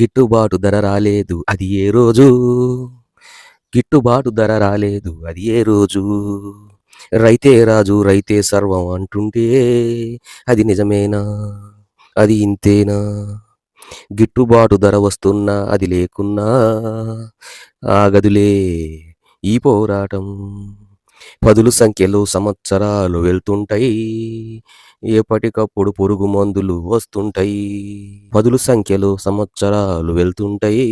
గిట్టుబాటు ధర రాలేదు అది ఏ రోజు? గిట్టుబాటు ధర రాలేదు అది ఏ రోజు? రైతే రాజు రైతే సర్వం అంటుంటే అది నిజమేనా? అది ఇంతేనా? గిట్టుబాటు ధర వస్తున్నా అది లేకున్నా ఆగదులే ఈ పోరాటం. పదుల సంఖ్యలో సంవత్సరాలు వెళ్తుంటాయి. ఎప్పటికప్పుడు పురుగు మందులు వస్తుంటాయి. పదుల సంఖ్యలో సంవత్సరాలు వెళ్తుంటాయి.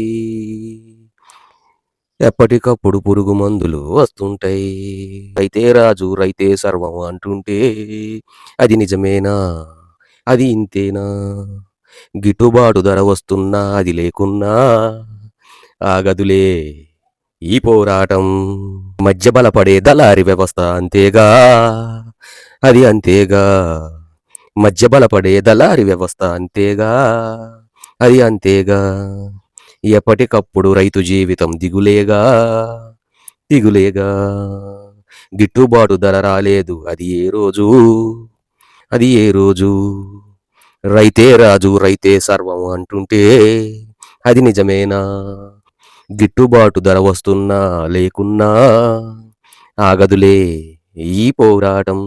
ఎప్పటికప్పుడు పురుగు మందులు వస్తుంటాయి. అయితే రాజు రైతే సర్వం అంటుంటే అది నిజమేనా? అది ఇంతేనా? గిట్టుబాటు ధర వస్తున్నా అది లేకున్నా ఆగదులే. ఈ పోరాటం మధ్య బలపడే దళారి వ్యవస్థ అంతేగా? అది అంతేగా? మధ్య బలపడే దళారి వ్యవస్థ అంతేగా? అది అంతేగా? ఎప్పటికప్పుడు రైతు జీవితం దిగులేగా? దిగులేగా? గిట్టుబాటు ధర రాలేదు అది ఏ రోజు? అది ఏ రోజు? రైతే రాజు రైతే సర్వం అంటుంటే అది నిజమేనా? గిట్టుబాటు ధర వస్తున్నా లేకున్నా ఆగదులే ఈ పోరాటం.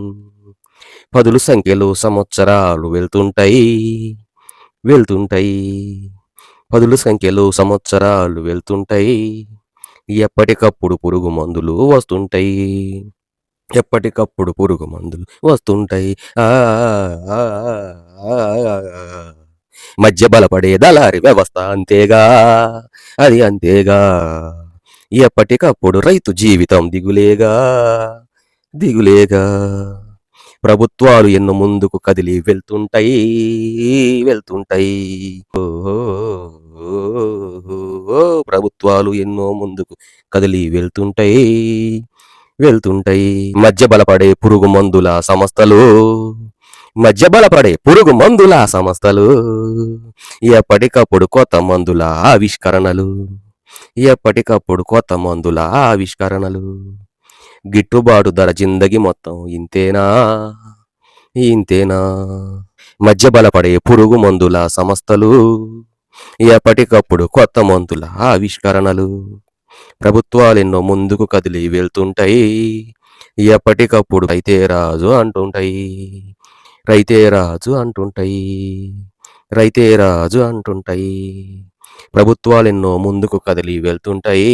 పదుల సంఖ్యలో సంవత్సరాలు వెళ్తుంటాయి వెళ్తుంటాయి. పదుల సంఖ్యలో సంవత్సరాలు వెళ్తుంటాయి ఎప్పటికప్పుడు పురుగు మందులు వస్తుంటాయి. ఎప్పటికప్పుడు పురుగు మందులు వస్తుంటాయి. ఆ, ఆ. మధ్య బలపడే దళారి వ్యవస్థ అంతేగా అది అంతేగా. ఎప్పటికప్పుడు రైతు జీవితం దిగులేగా దిగులేగా. ప్రభుత్వాలు ఎన్నో ముందుకు కదిలి వెళ్తుంటాయి వెళ్తుంటాయి. ఓ, ఓ, ప్రభుత్వాలు ఎన్నో ముందుకు కదిలి వెళ్తుంటాయి వెళ్తుంటాయి. మధ్య బలపడే పురుగు మందుల సంస్థలు మధ్య బలపడే పురుగు మందుల సంస్థలు ఎప్పటికప్పుడు కొత్త మందుల ఆవిష్కరణలు. ఎప్పటికప్పుడు కొత్త మందుల ఆవిష్కరణలు. గిట్టుబాటు ధర జిందగి మొత్తం ఇంతేనా? ఇంతేనా? మధ్య బలపడే పురుగు మందుల సంస్థలు ఎప్పటికప్పుడు కొత్త మందుల ఆవిష్కరణలు. ప్రభుత్వాలు ఎన్నో ముందుకు కదిలి వెళ్తుంటాయి. ఎప్పటికప్పుడు అయితే రాజు అంటుంటాయి. రైతే రాజు అంటుంటాయి రైతే రాజు అంటుంటాయి ప్రభుత్వాలు ఎన్నో ముందుకు కదిలి వెళ్తుంటాయి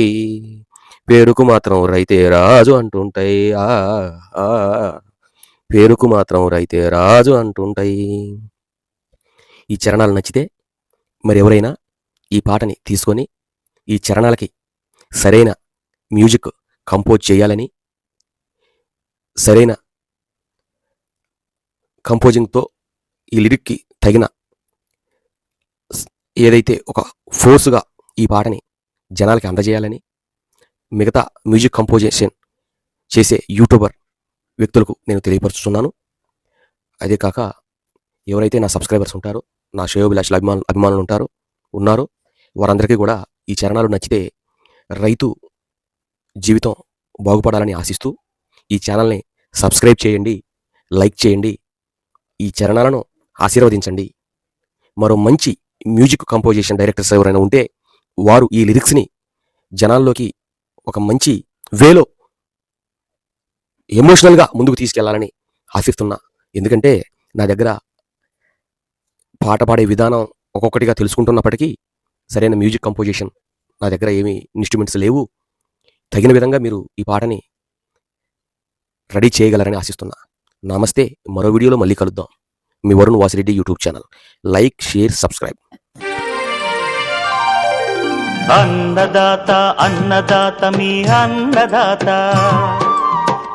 పేరుకు మాత్రం రైతే రాజు అంటుంటాయి ఆ ఆ, పేరుకు మాత్రం రైతే రాజు అంటుంటాయి ఈ చరణాలు నచ్చితే మరి ఎవరైనా ఈ పాటని తీసుకొని ఈ చరణాలకి సరైన మ్యూజిక్ కంపోజ్ చేయాలని సరైన కంపోజింగ్తో ఈ లిరిక్కి తగిన ఏదైతే ఒక ఫోర్స్గా ఈ పాటని జనాలకి అందజేయాలని మిగతా మ్యూజిక్ కంపోజిషన్ చేసే యూట్యూబర్ వ్యక్తులకు నేను తెలియపరుచుతున్నాను అదే కాక ఎవరైతే నా సబ్స్క్రైబర్స్ ఉంటారో నా శ్రేయోభిలాషుల అభిమాను అభిమానులు ఉంటారో ఉన్నారో వారందరికీ కూడా ఈ చరణాలు నచ్చితే రైతు జీవితం బాగుపడాలని ఆశిస్తూ ఈ ఛానల్ని సబ్స్క్రైబ్ చేయండి లైక్ చేయండి ఈ చరణాలను ఆశీర్వదించండి. మరో మంచి మ్యూజిక్ కంపోజిషన్ డైరెక్టర్స్ ఎవరైనా ఉంటే వారు ఈ లిరిక్స్ని జనాల్లోకి ఒక మంచి వేలో ఎమోషనల్గా ముందుకు తీసుకెళ్ళాలని ఆశిస్తున్నా. ఎందుకంటే నా దగ్గర పాట పాడే విధానం ఒక్కొక్కటిగా తెలుసుకుంటున్నప్పటికీ సరైన మ్యూజిక్ కంపోజిషన్ నా దగ్గర ఏమీ ఇన్స్ట్రుమెంట్స్ లేవు. తగిన విధంగా మీరు ఈ పాటని రెడీ చేయగలరని ఆశిస్తున్నా. నమస్తే మరో వీడియోలో మళ్ళీ కలుద్దాం. మీ Varun Vasireddy YouTube channel. Like share subscribe. అన్నదాత అన్నదాత మీ అన్నదాత.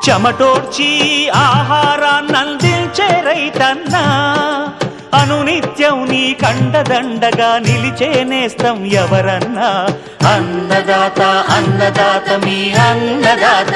చెమటోడ్చి ఆహారాన్నందించే రైతన్నా. అనునిత్యం నీ కండదండగా నిలిచే నేస్తం ఎవరన్నా. అన్నదాత అన్నదాత మీ అన్నదాత.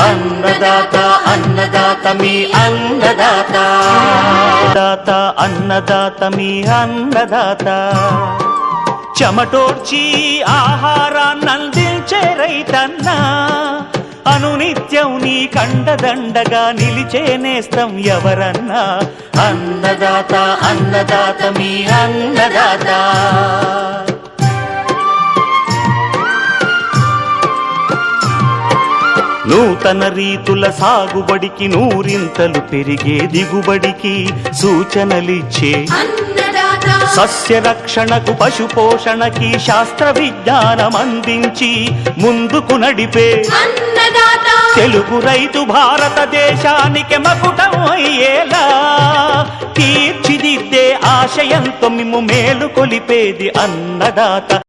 అన్నదాత అన్నదాత మీ అన్నదాత. దాత అన్నదాత మీ అన్నదాత. చెమటోర్చి ఆహారాన్నందించే రైతన్నా. అనునిత్యం నీ కండదండగా నిలిచే నేస్తం ఎవరన్నా. అన్నదాత అన్నదాత మీ అన్నదాత. నూతన రీతుల సాగుబడికి నూరింతలు పెరిగే దిగుబడికి సూచనలిచ్చే అన్నదాత. సస్య రక్షణకు పశు పోషణకి శాస్త్ర విజ్ఞానం అందించి ముందుకు నడిపే తెలుగు రైతు భారతదేశానికి మకుటం అయ్యేలా తీర్చిదిద్దే ఆశయంతో మిమ్ము మేలు కొలిపేది అన్నదాత.